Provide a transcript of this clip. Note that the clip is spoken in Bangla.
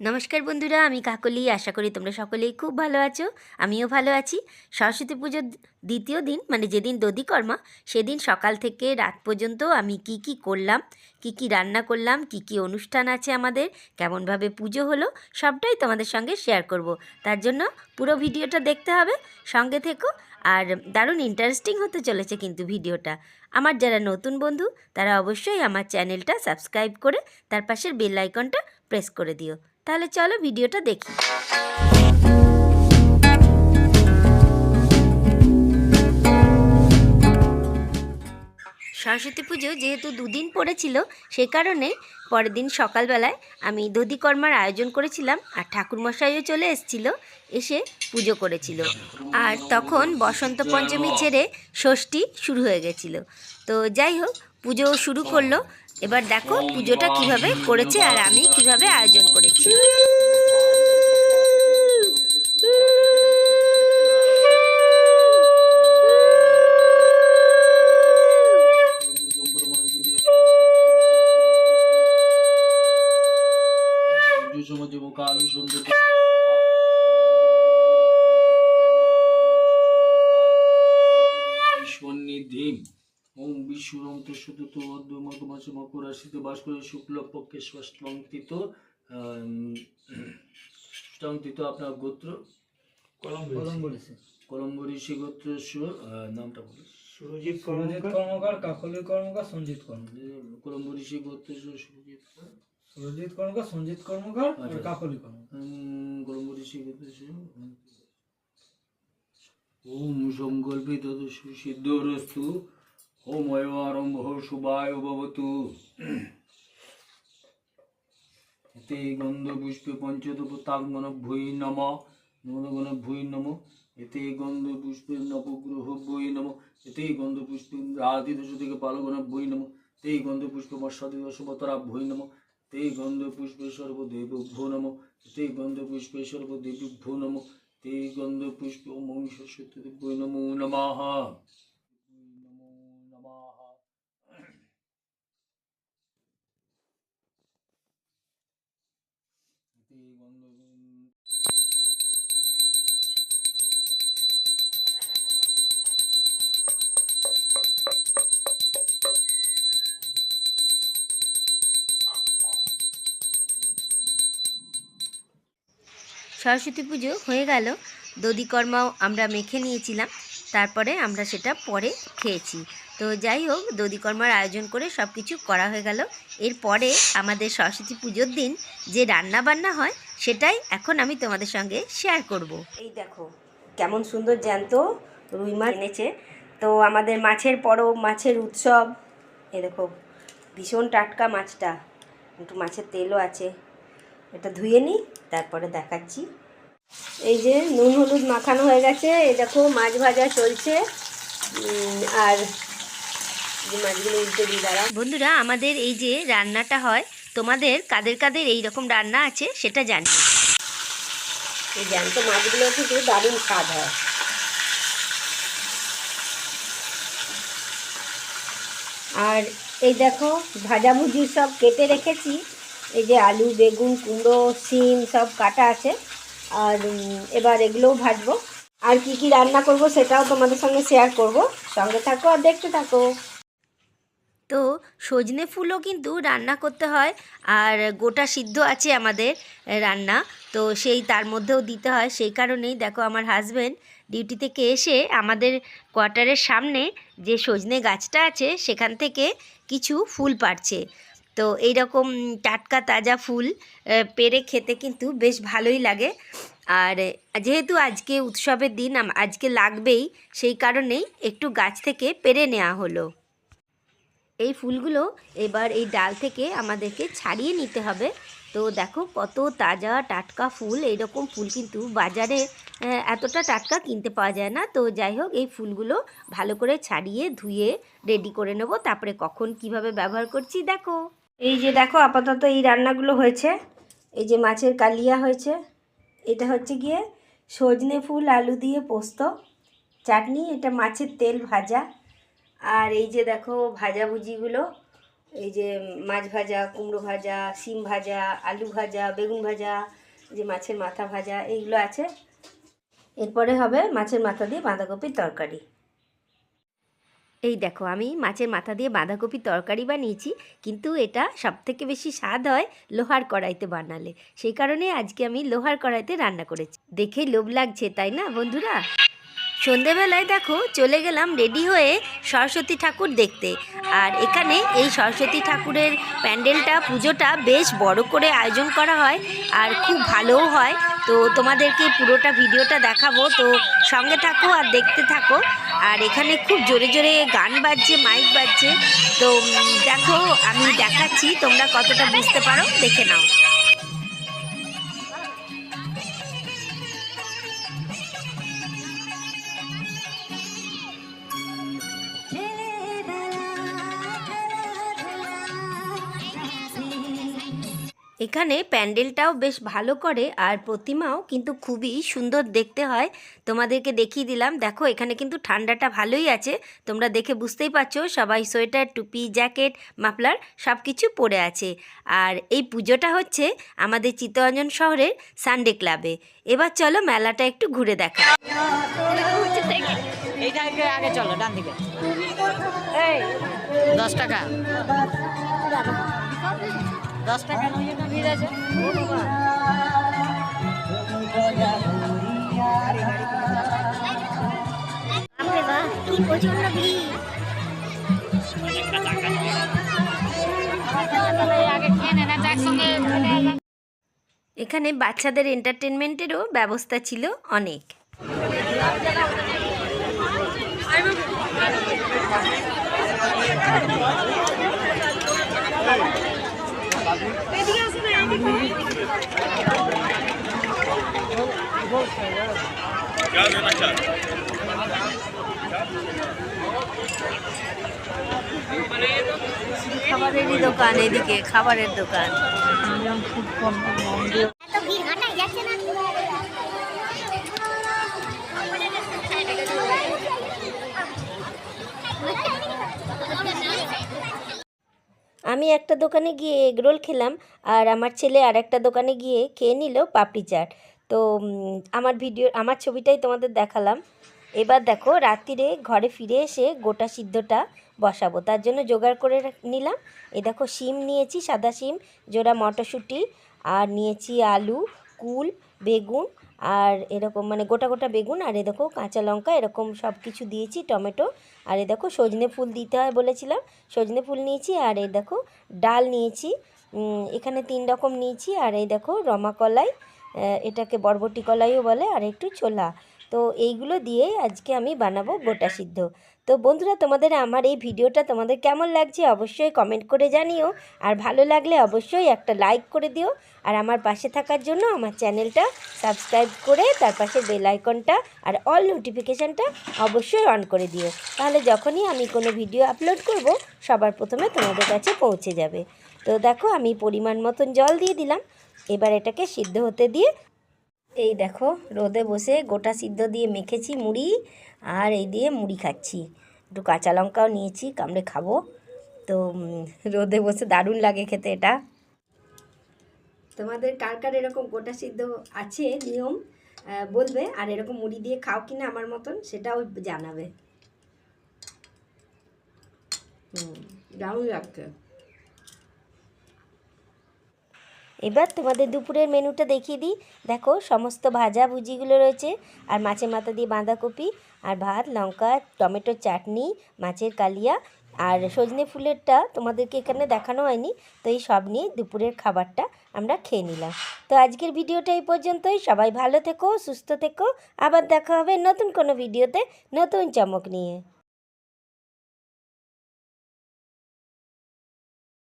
নমস্কার বন্ধুরা, আমি কাকলি। আশা করি তোমরা সকলেই খুব ভালো আছো, আমিও ভালো আছি। সরস্বতী পুজোর দ্বিতীয় দিন মানে যেদিন দধিকর্মা, সেদিন সকাল থেকে রাত পর্যন্ত আমি কি কি করলাম, কি কি রান্না করলাম, কি কি অনুষ্ঠান আছে আমাদের, কেমনভাবে পুজো হলো, সবটাই তোমাদের সঙ্গে শেয়ার করব। তার জন্য পুরো ভিডিওটা দেখতে হবে, সঙ্গে থেকো। আর দারুণ ইন্টারেস্টিং হতে চলেছে কিন্তু ভিডিওটা। আমার যারা নতুন বন্ধু, তারা অবশ্যই আমার চ্যানেলটা সাবস্ক্রাইব করে, তার পাশের বেল আইকনটা প্রেস করে দিও। তাহলে চলো ভিডিওটা দেখি। সরস্বতী পুজো যেহেতু দুদিন পড়েছিল, সে কারণে পরের দিন সকালবেলায় আমি দধিকর্মার আয়োজন করেছিলাম আর ঠাকুরমশাইও চলে এসেছিল, এসে পুজো করেছিল। আর তখন বসন্ত পঞ্চমী ছেড়ে ষষ্ঠী শুরু হয়ে গেছিল। তো যাই হোক, পুজো শুরু করল এবার দেখো পুজোটা কীভাবে করেছে আর আমি কীভাবে আয়োজন করেছি কালু সুন্দর বিশ্বরন্ত সুদুত মাসে মকর রাশিতে বাস করে শুক্ল পক্ষে ষষ্ঠঙ্কিত ষষ্ঠঙ্কিত আপনার গোত্র? কলম বলেছে কলম্ব ঋষি। গোত্র নামটা বলে সুরজিৎ কর্মকার কাকলি কর্মকার সঞ্জিত কর্মকার কলম্ব ঋষি গোত্র সুরজিৎ সুরজিৎ কর্মকার সঞ্জিত কর্মকার আর আচ্ছা। কাকলি কর্মকার কলম্ব ঋষি গোত্র ওম সংকল্পিত সিদ্ধরস্তু ওম আরম্ভ শুভায় ভবতু এতে গন্ধ পুষ্পে পঞ্চদপ তাঙ্গন ভুই নম গণ ভুই নম এতে গন্ধ পুষ্পে নবগ্রহ বই নম এতে গন্ধ পুষ্পে রাধি দশ থেকে পালগণ বই নম তে গন্ধ পুষ্প বর্ষাদি দশবতরা ভুই নম তে গন্ধ পুষ্পে সর্বদেব ভো নম তে গন্ধ পুষ্পে সর্বদেব ভো নম তে গন্ধ পুষ্প ওম সরস্বতী বই নমো নমঃ সরস্বতী পুজো হয়ে গেল। দধিকর্মাও আমরা মেখে নিয়েছিলাম। তারপরে আমরা সেটা পরে খেয়েছি। তো যাই হোক, দধিকর্মার আয়োজন করে সব কিছু করা হয়ে গেল। এরপরে আমাদের সরস্বতী পুজোর দিন যে রান্না বান্না হয়, সেটাই এখন আমি তোমাদের সঙ্গে শেয়ার করব। এই দেখো, কেমন সুন্দর জ্যান্ত রুই মাছ এনেছে। তো আমাদের মাছের পরব, মাছের উৎসব, এ দেখো, ভীষণ টাটকা মাছটা। একটু মাছের তেলও আছে। এটা ধুয়ে নিই তারপরে দেখাচ্ছি। এই যে নুন হলুদ মাখানো হয়ে গেছে এই দেখো মাছ ভাজা চলছে। আর যে মাছগুলো উল্টে দিয়ে দাঁড়া বন্ধুরা আমাদের এই যে রান্নাটা হয় তোমাদের কাদের কাদের এই রকম রান্না আছে সেটা জানি। এই জ্যান্ত মাছগুলো কিন্তু দারুণ স্বাদ হয়। আর এই দেখো ভাজাভুজি সব কেটে রেখেছি। এই যে আলু, বেগুন, কুমড়ো সিম সব কাটা আছে। আর এবার এগুলোও ভাজবো। আর কি কি রান্না করব সেটাও তোমাদের সঙ্গে শেয়ার করব। সঙ্গে থাকো আর দেখতে থাকো। তো সজনে ফুলও কিন্তু রান্না করতে হয়, আর গোটা সিদ্ধ আছে আমাদের রান্না। তো সেই তার মধ্যেও দিতে হয়। সেই কারণেই দেখো আমার হাজব্যান্ড ডিউটি থেকে এসে আমাদের কোয়ার্টারের সামনে যে সজনে গাছটা আছে, সেখান থেকে কিছু ফুল পাড়ছে। তো এই রকম টাটকা তাজা ফুল পেরে খেতে কিন্তু বেশ ভালোই লাগে। আর যেহেতু আজকে উৎসবের দিন আজকে লাগবেই, সেই কারণেই একটু গাছ থেকে পেরে নেওয়া হলো। এই ফুলগুলো এবার এই ডাল থেকে আমাদেরকে ছাড়িয়ে নিতে হবে। তো দেখো কত তাজা টাটকা ফুল, এইরকম ফুল কিন্তু বাজারে এতটা টাটকা কিনতে পাওয়া যায় না। তো যাই হোক, এই ফুলগুলো ভালো করে ছাড়িয়ে ধুয়ে রেডি করে নেব। তারপরে কখন কীভাবে ব্যবহার করছি, দেখো। এই যে দেখো আপাতত এই রান্নাগুলো হয়েছে। এই যে মাছের কালিয়া হয়েছে। এটা হচ্ছে গিয়ে সজনে ফুল, আলু দিয়ে পোস্ত, চাটনি, এটা মাছের তেল ভাজা। আর এই যে দেখো ভাজাভুজিগুলো এই যে মাছ ভাজা, কুমড়ো ভাজা, শিম ভাজা, আলু ভাজা, বেগুন ভাজা যে মাছের মাথা ভাজা, এইগুলো আছে। এরপরে হবে মাছের মাথা দিয়ে বাঁধাকপির তরকারি। এই দেখো, আমি মাছের মাথা দিয়ে বাঁধাকপির তরকারি বানিয়েছি, কিন্তু এটা সবথেকে বেশি স্বাদ হয় লোহার কড়াইতে বানালে। সেই কারণে আজকে আমি লোহার কড়াইতে রান্না করেছি। দেখে লোভ লাগছে, তাই না বন্ধুরা? সন্ধেবেলায় দেখো, চলে গেলাম রেডি হয়ে সরস্বতী ঠাকুর দেখতে। আর এখানে এই সরস্বতী ঠাকুরের প্যান্ডেলটা, পুজোটা বেশ বড় করে আয়োজন করা হয়, আর খুব ভালোও হয়। তো তোমাদেরকে পুরোটা ভিডিওটা দেখাবো। তো সঙ্গে থাকো আর দেখতে থাকো। আর এখানে খুব জোরে জোরে গান বাজছে মাইক বাজছে। তো দেখো, আমি দেখাচ্ছি, তোমরা কতটা বুঝতে পারো, দেখে নাও। এখানে প্যান্ডেলটাও বেশ ভালো করে আর প্রতিমাও কিন্তু খুবই সুন্দর দেখতে হয়। তোমাদেরকে দেখিয়ে দিলাম। দেখো এখানে কিন্তু ঠান্ডাটা ভালোই আছে। তোমরা দেখে বুঝতেই পারছ সবাই সোয়েটার টুপি জ্যাকেট মাফলার সব কিছু পরে আছে। আর এই পুজোটা হচ্ছে আমাদের চিত্তরঞ্জন শহরের সানডে ক্লাবে এবার চলো মেলাটা একটু ঘুরে দেখা। এইটা আগে আগে চলো ডান দিকে। দশ টাকা। ভিড় আছে। এখানে বাচ্চাদের এন্টারটেনমেন্টেরও ব্যবস্থা ছিল অনেক। খাবারেরই দোকান এদিকে খাবারের দোকান। আমি একটা দোকানে গিয়ে এগরোল খেলাম আর আমার ছেলে আর একটা দোকানে গিয়ে খেয়ে নিল পাপড়ি চাট। তো আমার ভিডিও, আমার ছবিটাই তোমাদের দেখালাম। এবার দেখো, রাত্রিরে ঘরে ফিরে এসে গোটা সিদ্ধটা বসাবো। তার জন্য জোগাড় করে নিলাম। এ দেখো, শিম নিয়েছি, সাদা শিম, জোড়া মটরশুঁটি, আর নিয়েছি আলু, কুল, বেগুন আর এরকম মানে গোটা গোটা বেগুন আর এ দেখো কাঁচা লঙ্কা, এরকম সব কিছু দিয়েছি, টমেটো আর এ দেখো সজনে ফুল দিতে হয় বলেছিলাম। সজনে ফুল নিয়েছি আর এই দেখো ডাল নিয়েছি এখানে তিন রকম নিয়েছি আর এই দেখো রমা কলাই এটাকে বরবটি কলাইও বলে আর একটু ছোলা। তো এইগুলো দিয়ে আজকে আমি বানাবো গোটা সিদ্ধ। তো বন্ধুরা, তোমাদের আমার এই ভিডিওটা তোমাদের কেমন লাগছে অবশ্যই কমেন্ট করে জানিও। আর ভালো লাগলে অবশ্যই একটা লাইক করে দিও। আর আমার পাশে থাকার জন্য আমার চ্যানেলটা সাবস্ক্রাইব করে তার পাশে বেল আইকনটা আর অল নোটিফিকেশানটা অবশ্যই অন করে দিও। তাহলে যখনই আমি কোনো ভিডিও আপলোড করব, সবার প্রথমে তোমাদের কাছে পৌঁছে যাবে। তো দেখো, আমি পরিমাণ মতন জল দিয়ে দিলাম। এবার এটাকে সিদ্ধ হতে দিয়ে এই দেখো, রোদে বসে গোটা সিদ্ধ দিয়ে মেখেছি মুড়ি আর এই দিয়ে মুড়ি খাচ্ছি। একটু কাঁচা লঙ্কাও নিয়েছি, কামড়ে খাব। তো রোদে বসে দারুণ লাগে খেতে এটা। তোমাদের কার কার এরকম গোটা সিদ্ধ আছে নিয়ম বলবে? আর এরকম মুড়ি দিয়ে খাও কিনা আমার মতন, সেটাও জানাবে। হুম, দারুণ লাগছে। এবার তোমাদের দুপুরের মেনুটা দেখিয়ে দিই। দেখো, সমস্ত ভাজা ভুজিগুলো রয়েছে, আর মাছের মাথা দিয়ে বাঁধাকপি, আর ভাত, লঙ্কা, টমেটোর চাটনি, মাছের কালিয়া, আর সজনে ফুলেরটা তোমাদেরকে এখানে দেখানো হয়নি, তো এই সব নিয়ে দুপুরের খাবারটা আমরা খেয়ে নিলাম। তো আজকের ভিডিওটা এই পর্যন্তই। সবাই ভালো থেকো, সুস্থ থেকো। আবার দেখা হবে নতুন কোনো ভিডিওতে, নতুন চমক নিয়ে।